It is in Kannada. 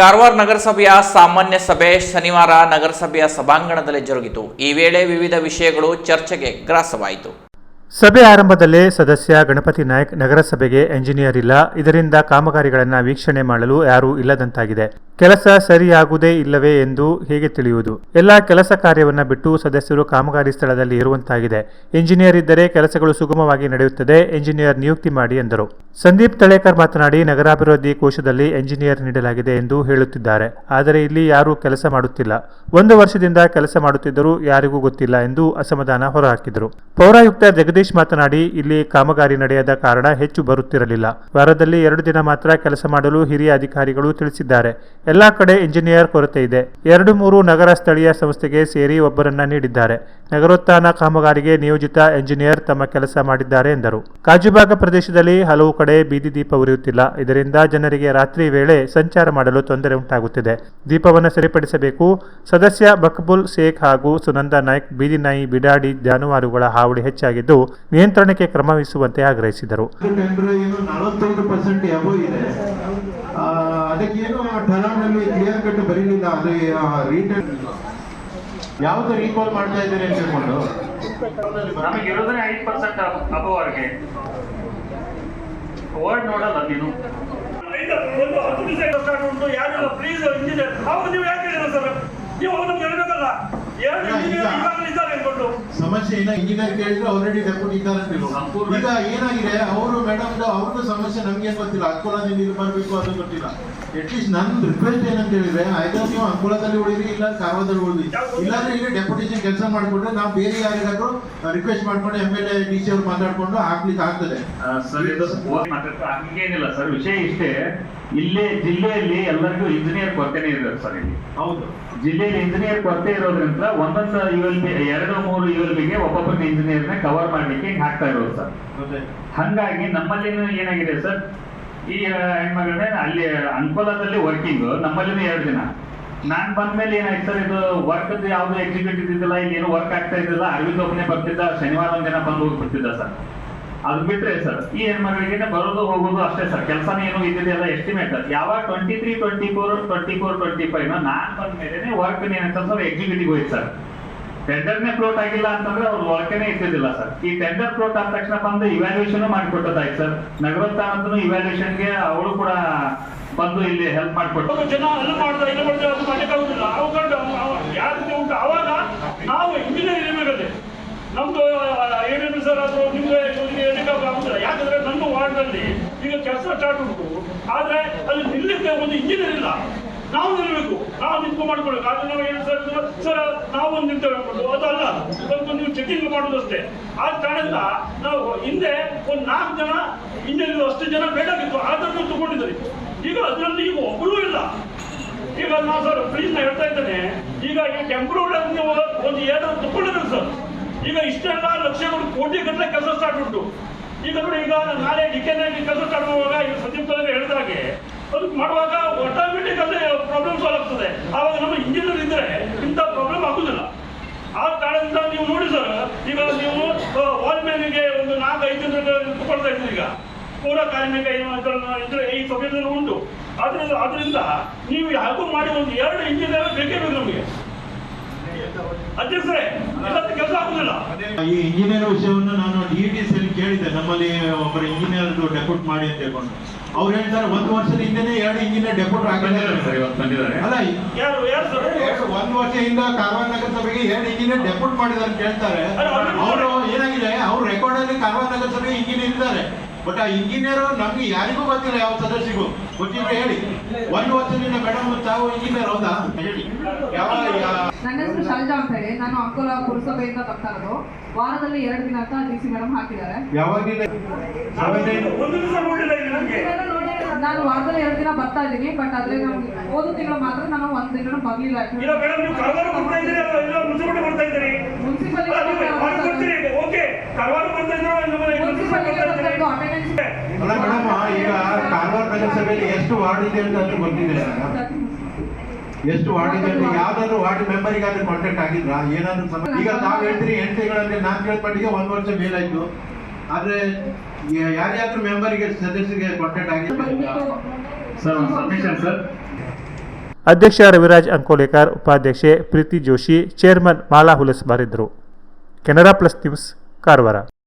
ಕಾರವಾರ ನಗರಸಭೆಯ ಸಾಮಾನ್ಯ ಸಭೆ ಶನಿವಾರ ನಗರಸಭೆಯ ಸಭಾಂಗಣದಲ್ಲಿ ಜರುಗಿತು. ಈ ವೇಳೆ ವಿವಿಧ ವಿಷಯಗಳು ಚರ್ಚೆಗೆ ಗ್ರಾಸವಾಯಿತು. ಸಭೆ ಆರಂಭದಲ್ಲೇ ಸದಸ್ಯ ಗಣಪತಿ ನಾಯಕ್ ನಗರಸಭೆಗೆ ಎಂಜಿನಿಯರ್ ಇಲ್ಲ. ಇದರಿಂದ ಕಾಮಗಾರಿಗಳನ್ನು ವೀಕ್ಷಣೆ ಮಾಡಲು ಯಾರೂ ಇಲ್ಲದಂತಾಗಿದೆ. ಕೆಲಸ ಸರಿಯಾಗುವುದೇ ಇಲ್ಲವೇ ಎಂದು ಹೇಗೆ ತಿಳಿಯುವುದು? ಎಲ್ಲ ಕೆಲಸ ಕಾರ್ಯವನ್ನು ಬಿಟ್ಟು ಸದಸ್ಯರು ಕಾಮಗಾರಿ ಸ್ಥಳದಲ್ಲಿ ಇರುವಂತಾಗಿದೆ. ಇಂಜಿನಿಯರ್ ಇದ್ದರೆ ಕೆಲಸಗಳು ಸುಗಮವಾಗಿ ನಡೆಯುತ್ತದೆ. ಎಂಜಿನಿಯರ್ ನಿಯುಕ್ತಿ ಮಾಡಿ ಎಂದರು. ಸಂದೀಪ್ ತಳೇಕರ್ ಮಾತನಾಡಿ, ನಗರಾಭಿವೃದ್ಧಿ ಕೋಶದಲ್ಲಿ ಎಂಜಿನಿಯರ್ ನೀಡಲಾಗಿದೆ ಎಂದು ಹೇಳುತ್ತಿದ್ದಾರೆ. ಆದರೆ ಇಲ್ಲಿ ಯಾರೂ ಕೆಲಸ ಮಾಡುತ್ತಿಲ್ಲ. ಒಂದು ವರ್ಷದಿಂದ ಕೆಲಸ ಮಾಡುತ್ತಿದ್ದರೂ ಯಾರಿಗೂ ಗೊತ್ತಿಲ್ಲ ಎಂದು ಅಸಮಾಧಾನ ಹೊರಹಾಕಿದರು. ಪೌರಾಯುಕ್ತ ಜಗದೀಶ್ ಮಾತನಾಡಿ, ಇಲ್ಲಿ ಕಾಮಗಾರಿ ನಡೆಯದ ಕಾರಣ ಹೆಚ್ಚು ಬರುತ್ತಿರಲಿಲ್ಲ. ವಾರದಲ್ಲಿ ಎರಡು ದಿನ ಮಾತ್ರ ಕೆಲಸ ಮಾಡಲು ಹಿರಿಯ ಅಧಿಕಾರಿಗಳು ತಿಳಿಸಿದ್ದಾರೆ. ಎಲ್ಲಾ ಕಡೆ ಇಂಜಿನಿಯರ್ ಕೊರತೆ ಇದೆ. ಎರಡು ಮೂರು ನಗರ ಸ್ಥಳೀಯ ಸಂಸ್ಥೆಗೆ ಸೇರಿ ಒಬ್ಬರನ್ನ ನೀಡಿದ್ದಾರೆ. ನಗರೋತ್ಥಾನ ಕಾಮಗಾರಿಗೆ ನಿಯೋಜಿತ ಎಂಜಿನಿಯರ್ ತಮ್ಮ ಕೆಲಸ ಮಾಡಿದ್ದಾರೆ ಎಂದರು. ಕಾಜುಬಾಗ ಪ್ರದೇಶದಲ್ಲಿ ಹಲವು ಕಡೆ ಬೀದಿ ದೀಪ ಉರಿಯುತ್ತಿಲ್ಲ. ಇದರಿಂದ ಜನರಿಗೆ ರಾತ್ರಿ ವೇಳೆ ಸಂಚಾರ ಮಾಡಲು ತೊಂದರೆ ಉಂಟಾಗುತ್ತಿದೆ. ದೀಪವನ್ನು ಸರಿಪಡಿಸಬೇಕು. ಸದಸ್ಯ ಬಕ್ಬುಲ್ ಶೇಖ್ ಹಾಗೂ ಸುನಂದ ನಾಯ್ಕ್, ಬೀದಿ ನಾಯಿ ಬಿಡಾಡಿ ಜಾನುವಾರುಗಳ ಹಾವಳಿ ಹೆಚ್ಚಾಗಿದ್ದು, ನಿಯಂತ್ರಣಕ್ಕೆ ಕ್ರಮ ವಹಿಸುವಂತೆ ಆಗ್ರಹಿಸಿದರು ಅದಕ್ಕೇನು ಟರ್ನಲ್ಲಿ ಕ್ಲಿಯರ್ ಕಟ್ ಬರೀಲಿಲ್ಲ ಅದು ರೀಟೇಲ್ ಯಾವ್ದು ರೀಕಾಲ್ ಮಾಡ್ತಾ ಇದ್ದೀರಿ ಅಂತ ಹೇಳ್ಕೊಂಡು? ನಮಗೆ ಇರೋದ್ರೆ ಐದು ಪರ್ಸೆಂಟ್ ಅಬವರೆಗೆ ವರ್ಡ್ ನೋಡಲ್ಲ ನೀನು. ಒಂದು ಹತ್ತು ದಿವಸ ಉಂಟು ಯಾರಿಲ್ಲ ಪ್ಲೀಸ್ ಇಂಜಿನಿಯರ್ ಅವಾಗ ನೀವು ಯಾಕೆ ಹೇಳಿಲ್ಲ ಸರ್? ನೀವು ಅವ್ರು ಹೇಳ್ಬೇಕಲ್ಲ. ಸಮಸ್ಯೆ ಏನ ಇಂಜಿನಿಯರ್ ಕೇಳಿದ್ರೆ ಆಲ್ರೆಡಿ ಡೆಪ್ಯೂಟಿ ಇದ್ದಾರೆ. ಈಗ ಏನಾಗಿದೆ? ಅವರು ಮೇಡಮ್ ಅವ್ರದ್ದು ಸಮಸ್ಯೆ ನಮ್ಗೆ ಏನ್ ಗೊತ್ತಿಲ್ಲ. ಅನುಕೂಲದಿಂದ ಇದು ಬರಬೇಕು ಅದು ಗೊತ್ತಿಲ್ಲ. ಅಟ್ಲೀಸ್ಟ್ ನನ್ನ ರಿಕ್ವೆಸ್ಟ್ ಏನಂತ ಹೇಳಿದ್ರೆ ಆಯ್ತಾ ನೀವು ಅಂಕೋಲಾದಲ್ಲಿ ಉಳಿದ್ರಿ ಇಲ್ಲ ಕಾರವಾರದಲ್ಲಿ ಉಳಿದ್ರಿ ಇಲ್ಲಾಂದ್ರೆ ಇಲ್ಲಿ ಡೆಪ್ಯೂಟೇಷನ್ ಕೆಲಸ ಮಾಡ್ಕೊಂಡ್ರೆ ನಾವು ಬೇರೆ ಯಾರಿಗಾದ್ರೂ ರಿಕ್ವೆಸ್ಟ್ ಮಾಡ್ಕೊಂಡು M L A D C ಅವ್ರು ಮಾತಾಡ್ಕೊಂಡು ಹಾಕ್ಲಿಕ್ಕೆ ಆಗ್ತದೆ. ಸರ್ ಇದು ಮಾತಾಡ್ತಾ ಹಂಗೇನಿಲ್ಲ ಸರ್. ವಿಷಯ ಇಷ್ಟೇ. ಇಲ್ಲೇ ಜಿಲ್ಲೆಯಲ್ಲಿ ಎಲ್ಲರಿಗೂ ಇಂಜಿನಿಯರ್ ಕೊರತೆನೇ ಇದೆ ಸರ್ ಇಲ್ಲಿ. ಹೌದು. ಜಿಲ್ಲೆಯಲ್ಲಿ ಇಂಜಿನಿಯರ್ ಕೊರತೆ ಇರೋದ್ರಿಂದ ಒಂದೊಂದು ಯು ಎಲ್ ಬಿ ಎರಡು ಮೂರು ಯು ಎಲ್ ಬಿಗೆ ಇಂಜಿನಿಯರ್ನ ಕವರ್ ಮಾಡ್ಲಿಕ್ಕೆ ಹಾಕ್ತಾ ಇರೋದು ಸರ್. ಹಂಗಾಗಿ ನಮ್ಮಲ್ಲಿನೂ ಏನಾಗಿದೆ ಸರ್ ಈ ಹೆಣ್ಮಗಳೇ ಅಲ್ಲಿ ಅನುಕೂಲದಲ್ಲಿ ವರ್ಕಿಂಗ್ ನಮ್ಮಲ್ಲಿನೂ ಎರಡು ದಿನ. ನಾನ್ ಬಂದ್ಮೇಲೆ ಏನಾಯ್ತು ಸರ್ ಇದು ವರ್ಕ್ ಯಾವ್ದು ಎಕ್ಸಿಕ್ಯೂಟಿವ್ ಇದ್ದಿಲ್ಲ ಇಲ್ಲಿ ಏನು ವರ್ಕ್ ಆಗ್ತಾ ಇದ್ದಿಲ್ಲ ಅರವಿಂದ್ ಒಬ್ಬನೇ ಬರ್ತಿದ್ದ ಶನಿವಾರ ಒಂದಿನ ಬಂದು ಹೋಗ್ಬಿಡ್ತಿದ್ದ ಸರ್. ಅದು ಬಿಟ್ರೆ ಸರ್ ಈ ಹೆಣ್ಮಕ್ಳಿಗೆ ಬರೋದು ಹೋಗೋದು ಅಷ್ಟೇ ಸರ್ ಕೆಲಸ ಏನು ಇದ್ದಿದೆಲ್ಲ ಎಸ್ಟಿಮೇಟ್ ಯಾವಾಗ twenty three twenty four twenty four twenty five ನಾನ್ ಬಂದ ಮೇಲೆ ವರ್ಕ್ ಏನಂತ ಸರ್ ಎಕ್ಸಿಕ್ಯೂಟಿವ್ ಹೋಯ್ತು ಸರ್ ಟೆಂಡರ್ನೇ ಫ್ಲೋಟ್ ಆಗಿಲ್ಲ ಅಂತಂದ್ರೆ ಅವ್ರು ಒಳಕೆನೆ ಇದ್ದಿದ್ದಿಲ್ಲ ಸರ್ ಈ ಟೆಂಡರ್ ಫ್ಲೋಟ್ ಆದ ತಕ್ಷಣ ಬಂದು ಇವ್ಯಾಲ್ಯೂಯೇಷನ್ ಮಾಡಿಕೊಟ್ಟದಾಯ್ತು ಸರ್ ನಗರತ್ತ ಅಂತೂ ಇವ್ಯಾಲ್ಯೂಷನ್ಗೆ ಅವಳು ಕೂಡ ಬಂದು ಇಲ್ಲಿ ಹೆಲ್ಪ್ ಮಾಡಿಕೊಟ್ಟು ಜನ ಅಲ್ಲಿ ಉಂಟು? ಅವಾಗ ನಾವು ಇಂಜಿನಿಯರ್ ನಮ್ದು ಏನೇನು ಸರ್ ಅದು ನಿಮ್ಗೆ ವಾರ್ಡ್ನಲ್ಲಿ ಈಗ ಕೆಲಸ ಸ್ಟಾರ್ಟ್ ಉಂಟು ಆದ್ರೆ ಅಲ್ಲಿ ನಿಲ್ಲಕ್ಕೆ ಒಂದು ಇಂಜಿನಿಯರ್ ಇಲ್ಲ. ನಾವು ನಿಲ್ಲಬೇಕು. ನಾವು ನಿಂತು ಮಾಡ್ಕೊಳ್ಬೇಕು ಆದ್ರೆ ನಾವು ಏನು ಸರ್ ಸರ್, ನಾವು ಒಂದು ನಿಂತೇವೆ ಅನ್ಕೊಂಡು ಅದಲ್ಲ ಸ್ವಲ್ಪ ನೀವು ಚೆಕಿಂಗ್ ಮಾಡೋದಷ್ಟೇ ಆ ಕಾರಣದಿಂದ ನಾವು ಹಿಂದೆ ಒಂದು ನಾಲ್ಕು ಜನ ಇಂಜಿನಿಯರ್ ಅಷ್ಟು ಜನ ಬೇಕಾಗಿತ್ತು ಆದ್ರೂ ತಗೊಂಡಿದ್ದಾರೆ. ಈಗ ಅದರಲ್ಲಿ ಈಗ ಒಬ್ಬರೂ ಇಲ್ಲ. ಈಗ ನಾವು ಸರ್ ಪ್ಲೀಸ್ ನಾ ಹೇಳ್ತಾ ಇದ್ದೇನೆ. ಈಗ ಈ ನೀವು ಒಂದು ಏನಾದ್ರು ತಗೊಂಡಿದ್ರು ಸರ್? ಈಗ ಇಷ್ಟೆಲ್ಲ ಲಕ್ಷಗಳು, ಕೋಟಿ ಗಟ್ಟಲೆ ಕೆಲಸ ಸ್ಟಾರ್ಟ್ ಉಂಟು. ಈಗ ನೋಡಿ, ಈಗ ನಾಳೆ ಡಿಕೆನಾಗಿ ಕೆಲಸ ಕಾಣುವಾಗ ಮಾಡುವಾಗ ಈಗ ಸಂದೀಪ್ ತೊಲಗೆ ಹೇಳಿದಾಗೆ ಅದು ಮಾಡುವಾಗ ಆಟೋಮೆಟಿಕ್ ಅಲ್ಲಿ ಪ್ರಾಬ್ಲಮ್ ಸಾಲ್ವ್ ಆಗ್ತದೆ. ಆವಾಗ ನಮ್ಮ ಇಂಜಿನಿಯರ್ ಇದ್ರೆ ಇಂಥ ಪ್ರಾಬ್ಲಮ್ ಆಗುದಿಲ್ಲ. ಆ ಕಾರಣದಿಂದ ನೀವು ನೋಡಿ ಸರ್ ಈಗ ನೀವು ವಾಲ್ಮ್ಯಾನಿಗೆ ಒಂದು ನಾಲ್ಕು ಐದು ಕೊಡ್ತಾ ಇದ್ದೀರಿ ಈಗ. ಪೂರ ಕಾರ್ಮಿಕ ಏನು ಇದ್ರೆ ಈ ಸಭೆಯಲ್ಲಿ ಉಂಟು. ಆದ್ರಿಂದ ಆದ್ರಿಂದ ನೀವು ಯಾಕೂ ಮಾಡಿ ಒಂದು ಎರಡು ಇಂಜಿನಿಯರ್ ಬೇಕೇ ಬೇಕು ನಮಗೆ. ಅಧ್ಯಕ್ಷರೇ ಕೆಲಸ ಆಗುದಿಲ್ಲ. ಈ ಇಂಜಿನಿಯರ್ ವಿಷಯವನ್ನು ನಾನು ಡಿ ಟಿ ಸಿ ಕೇಳಿದ್ದೆ ನಮ್ಮಲ್ಲಿ ಒಬ್ಬರು ಇಂಜಿನಿಯರ್ ಡೆಪ್ಯೂಟ್ ಮಾಡಿ ಅಂತ ಹೇಳ್ಕೊಂಡು. ಅವ್ರು ಹೇಳ್ತಾರೆ ಒಂದು ವರ್ಷದ ಹಿಂದೆನೆ ಎರಡು ಇಂಜಿನಿಯರ್ ಬಂದಿದ್ದಾರೆ ಅಲ್ಲ ಯಾರು ಯಾರು ಎರಡು- ಒಂದು ವರ್ಷದಿಂದ ಕಾರವಾರ ನಗರಸಭೆಗೆ ಎರಡು ಇಂಜಿನಿಯರ್ ಡೆಪ್ಯೂಟ್ ಮಾಡಿದ್ದಾರೆ ಅಂತ ಹೇಳ್ತಾರೆ. ಅವರು ಏನಾಗಿದೆ ಅವ್ರ ರೆಕಾರ್ಡ್ ಅಲ್ಲಿ ಕಾರವಾರ ನಗರಸಭೆಗೆ ಇಂಜಿನಿಯರ್ ಇದ್ದಾರೆ ಬಟ್ ಆ ಇಂಜಿನಿಯರ್ ನಮ್ಗೆ ಯಾರಿಗೂ ಗೊತ್ತಿಲ್ಲ ಯಾವ ಸದಸ್ಯಗೂ ಗೊತ್ತಿದ್ರೆ ಹೇಳಿ. ಒಂದು ವರ್ಷದಿಂದ ಮೇಡಮ್ ತಾವು ಇಂಜಿನಿಯರ್ ಹೌದಾ? ಹೇಳಿ. ಯಾವ ನನ್ನ ಹೆಸರು ಶೈಲಜಾ ಅಂತ ಹೇಳಿ. ನಾನು ಅಂಕೋಲ ಪುರಸಭೆಯಿಂದ ಬರ್ತಾ ಇರೋದು. ವಾರದಲ್ಲಿ ಎರಡು ದಿನ ಅಂತ ಡಿ ಸಿ ಮೇಡಮ್ ಹಾಕಿದ್ದಾರೆ. ಯಾವಾಗಿಂದ? ನಾನು ವಾರದಲ್ಲಿ ಎರಡು ದಿನ ಬರ್ತಾ ಇದ್ದೀನಿ ಬಟ್ ಆದ್ರೆ ಹೋದ ತಿಂಗಳು ಮಾತ್ರ ನಾನು ಒಂದ್ ದಿನ ಬರ್ಲಿಲ್ಲ. ಈಗ ಕಾರವಾರ ನಗರಸಭೆಯಲ್ಲಿ ಎಷ್ಟು ವಾರ್ಡ್ ಇದೆ ಅಂತ ಅದು ಗೊತ್ತಿದೆ ನನಗೆ. ಎಷ್ಟು ವಾರ್ಡ್ ಇದೆ ಅಂತ ಯಾವ್ದಾದ್ರು ವಾರ್ಡ್ ಮೆಂಬರಿಗಾದ್ರೂ ಕಾಂಟ್ಯಾಕ್ಟ್ ಆಗಿದ್ರಾ? ಏನಾದ್ರು ಈಗ ತಾವ್ ಹೇಳ್ತೀರಿ ಎಂಟು ತಿಂಗಳಲ್ಲಿ ನಾನ್ ಕೇಳ್ಪಟ್ಟಿಗೆ ಒಂದ್ ವರ್ಷ ಮೇಲಾಯ್ತು. ಆದ್ರೆ ಯ- ಯಾರ್ಯಾದ್ರು ಮೆಂಬರಿಗೆ ಸದಸ್ಯರಿಗೆ ಕಾಂಟ್ಯಾಕ್ಟ್ ಆಗಿದೆ ಸರ್ ಒಂದು ಸಬ್ಮಿಷನ್ ಸರ್ ಅಧ್ಯಕ್ಷ ರವಿರಾಜ್ ಅಂಕೋಲೇಕರ್ ಉಪಾಧ್ಯಕ್ಷೆ ಪ್ರೀತಿ ಜೋಶಿ ಚೇರ್ಮನ್ ಮಾಲಾ ಹುಲಸ್ ಇದ್ದರು ಕೆನರಾ ಪ್ಲಸ್ ನ್ಯೂಸ್ ಕಾರವಾರ.